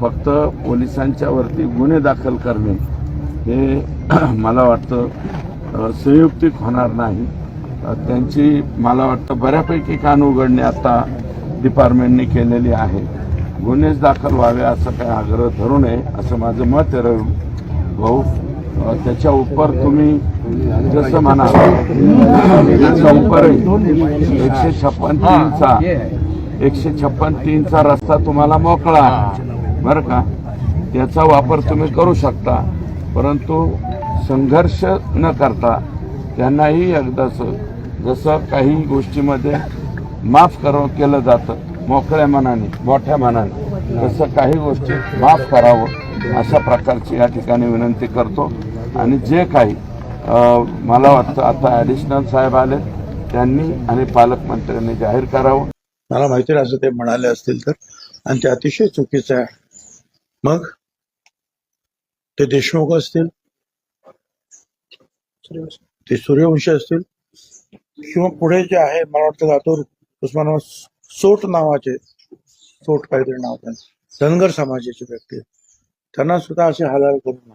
फक्त पोलिसांच्या वरती गुन्हे दाखल करणे हे मला वाटतं संयुक्तिक होणार नाही. त्यांची मला वाटतं बऱ्यापैकी कान उघडणे आता डिपार्टमेंटने केलेली आहे. गुन्हेच दाखल व्हावे असं काही आग्रह धरू नये असं माझं मत आहे रवी भाऊ. त्याच्या उपर तुम्ही जसं म्हणा त्याच्या उपर एकशे छप्पन तीनचा एकशे छप्पन तीनचा रस्ता तुम्हाला मोकळा आहे. बरं का? त्याचा वापर तुम्ही करू शकता. परंतु संघर्ष न करता त्यांनाही एकदाच जसं काही गोष्टीमध्ये माफ कर केलं जातं मोकळ्या मनाने मोठ्या मनाने तसं काही गोष्टी माफ करावं अशा प्रकारची या ठिकाणी विनंती करतो. आणि जे काही मला वाटतं आता ॲडिशनल साहेब आले त्यांनी आणि पालकमंत्र्यांनी जाहीर करावं. मला माहिती असं ते म्हणाले असतील तर. आणि ते अतिशय चुकीचं आहे. मग? ते देशमुख असतील? ते सूर्यवंशी असतील? किंवा पुढे जे आहे मला वाटतं लातूर उस्मानाबाद सोट नावाचे सोट काहीतरी नाव त्यांचं धनगर समाजाचे व्यक्ती त्यांना सुद्धा असे हालाल करू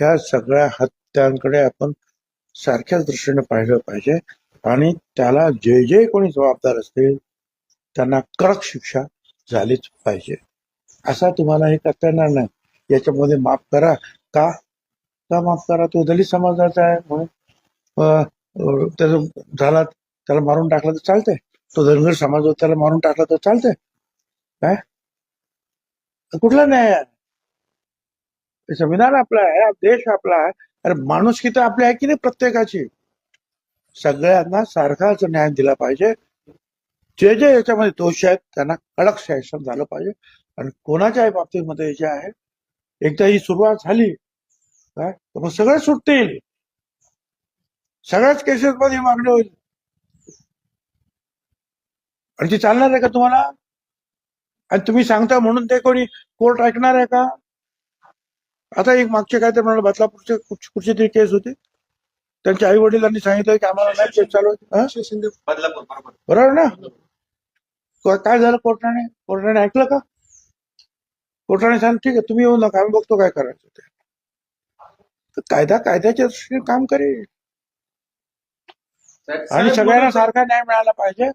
ह्या सगळ्या हत्यांकडे आपण सारख्याच दृष्टीने पाहिलं पाहिजे. आणि त्याला जे जे कोणी जबाबदार असतील त्यांना कडक शिक्षा झालीच पाहिजे. असा तुम्हाला हे करता येणार नाही. याच्यामध्ये माफ करा. का? का माफ करा? तो दलित समाजाचा आहे म्हणून. अं, झाला त्याला मारून टाकलं तर चालतंय. तो धनगर समाज होता, त्याला मारून टाकला तर चालतंय. काय? कुठला न्याय संविधान आपला आहे देश आपला आहे. अरे माणूस किती आपली आहे की नाही प्रत्येकाची? सगळ्यांना सारखाच न्याय दिला पाहिजे. जे जे याच्यामध्ये दोष आहेत त्यांना कडक शासन झालं पाहिजे. आणि कोणाच्याही बाबतीमध्ये जे आहे एकदा ही सुरुवात झाली काय तर मग सगळे सुटतील. सगळ्याच केसेस मध्ये ही मागणी होईल. आणि ती चालणार आहे का तुम्हाला? आणि तुम्ही सांगता म्हणून ते कोणी कोर्ट ऐकणार आहे का? आता एक मागचे काय ते म्हणाले बदलापूरचे कुठ- कुठची तरी केस होती. त्यांच्या आई वडिलांनी सांगितलं की आम्हाला नाही केस चालू? बदलापूर बरोबर ना? काय झालं कोर्टाने? कोर्टाने ऐकलं का? कोर्टाने सांगितलं ठीक आहे तुम्ही येऊ नका आम्ही बघतो काय करायचं ते. तर कायदा कायद्याच्या दृष्टीने काम करेल. आणि सगळ्यांना सारखा न्याय मिळाला पाहिजे.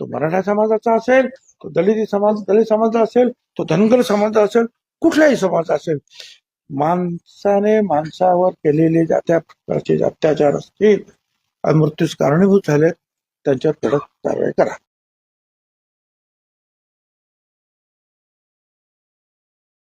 तो मराठा समाजाचा असेल तो दलित समाज दलित समाजाचा असेल तो धनगर समाजाचा असेल कुठल्याही समाज असेल. माणसाने माणसावर केलेले ज्या त्या प्रकारचे अत्याचार असतील आणि मृत्यूस कारणीभूत झाले त्यांच्यावर कडक कारवाई करा.